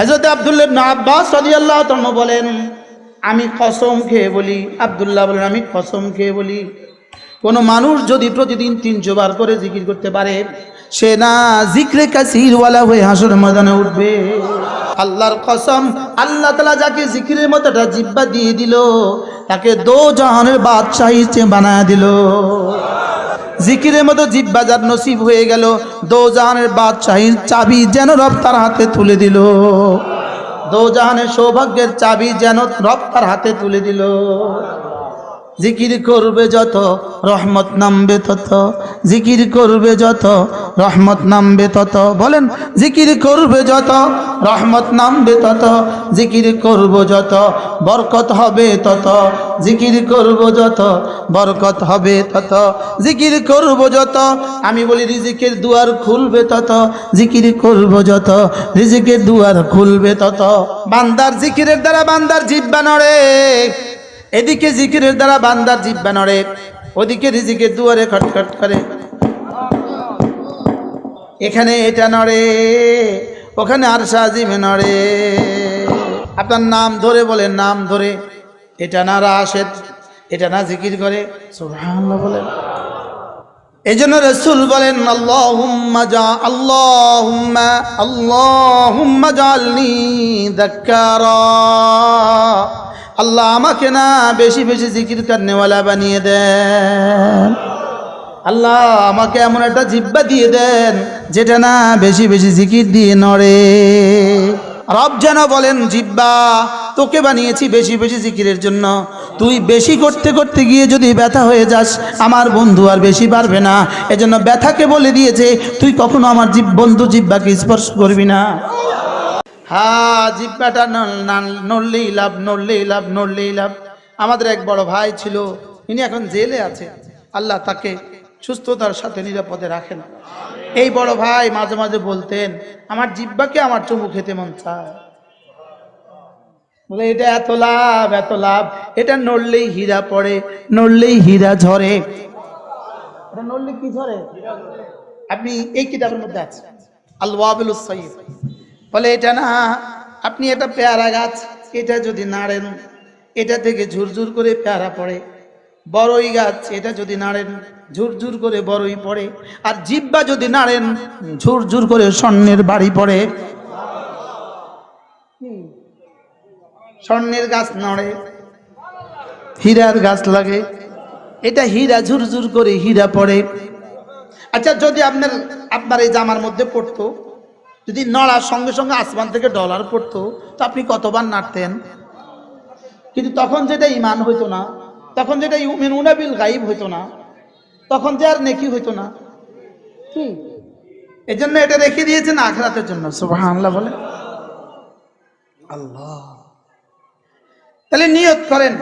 হজরত আবদুল্লাহ আব্বাস আল্লাহ তন্ন বলেন, আমি কসম খেয়ে বলি, আবদুল্লাহ বলেন, আমি কসম খেয়ে বলি, কোনো মানুষ যদি প্রতিদিন তিনশো বার করে জিকির করতে পারে, সে না জিক্রে কাসিরওয়ালা হয়ে হাসর ময়দানে উঠবে। আল্লাহর কসম, আল্লাহ তালা যাকে জিকিরের মতো একটা জিব্বা দিয়ে দিল, তাকে দো জাহানের বাদশাহী বানায় দিল। জিকিরের মতো জিব্বা যার নসিব হয়ে গেল। দো জাহানের বাদশাহীর চাবি যেন রব তার হাতে তুলে দিল। দো জাহানের সৌভাগ্যের চাবি যেন রব তার হাতে তুলে দিল। জিকির করবে যত, রহমত নামবে তত। জিকির করবে যত, রহমত নামবে তত। বলেন, জিকির করবে যত, রহমত নামবে তত। জিকির করব যত, বরকত হবে তত। জিকির করব যত, বরকত হবে তত। জিকির করব যত, আমি বলি রিজিকের দুয়ার খুলবে তত। জিকির করব যত, রিজিকের দুয়ার খুলবে তত। বান্দার জিকিরের দ্বারা বান্দার জিব্বা নড়ে। এদিকে জিকিরের দ্বারা বান্দার জিব্বা নড়ে। ওদিকে রিজিকের দুয়ারে খটখট করে। এখানে এটা নড়ে, ওখানে আর সাজিমে নড়ে। আপনার নাম ধরে বলে নাম ধরে। এটা না রাশেদ, এটা না জিকির করে বলেন। এই জন্য রসুল বলেন আল্লাহ আমাকে না বেশি বেশি জিকির করনেওয়ালা বানিয়ে দেন। আল্লাহ আমাকে এমন একটা জিব্বা দিয়ে দেন, যেটা না বেশি বেশি জিকির দিয়ে নড়ে। রব যেন বলেন, জিব্বা তোকে বানিয়েছি বেশি বেশি জিকিরের জন্য। তুই বেশি করতে করতে গিয়ে যদি ব্যথা হয়ে যাস, আমার বন্ধু আর বেশি পারবে না। এজন্য ব্যথাকে বলে দিয়েছে, তুই কখনো আমার জীব, বন্ধু জিব্বাকে স্পর্শ করবি না। হা জিব্বাটা নড়লেই লাভ নড়লেই লাভ নড়লেই লাভ। আমাদের এক বড় ভাই ছিল, ইনি এখন জেলে আছে। আল্লাহ তাকে সুস্থতার সাথে নিরাপদে রাখেন। এই বড় ভাই মাঝে মাঝে বলতেন, আমার জিব্বাকে আমার চুমু খেতে মন চায়। বলে, এটা এত লাভ এত লাভ। এটা নড়লেই হীরা পড়ে, নড়লেই হীরা ঝরে। এটা নড়লে কি ঝরে? আপনি এই কিতাবের মধ্যে আছে আল ওয়াবিল সৈয়দ বলে, এটা না, আপনি এটা পেয়ারা গাছ, এটা যদি নাড়েন, এটা থেকে ঝুরঝুর করে পেয়ারা পড়ে। বড়ই গাছ, এটা যদি নাড়েন, ঝুরঝুর করে বড়ই পড়ে। আর জিব্বা যদি নাড়েন, ঝুরঝুর করে স্বর্ণের বাড়ি পড়ে। স্বর্ণের গাছ নড়ে, হীরার গাছ লাগে। এটা হীরা ঝুরঝুর করে হীরা পড়ে। আচ্ছা যদি আপনার আপনার এই জামার মধ্যে পড়তো, যদি নড়ার সঙ্গে সঙ্গে আসমান থেকে ডলার পড়তো, তো আপনি কতবার নাড়তেন? কিন্তু তখন যেটা ইমান হইতো না, তখন যেটা ইউমেন উনাবিল গাইব হইতো না, তখন যে আর নেকি হইতো না। কি? এই জন্য এটা রেখে দিয়েছেন আখরাতের জন্য। সুবহানাল্লাহ বলে। আল্লাহ। তাহলে নিয়ত করেন।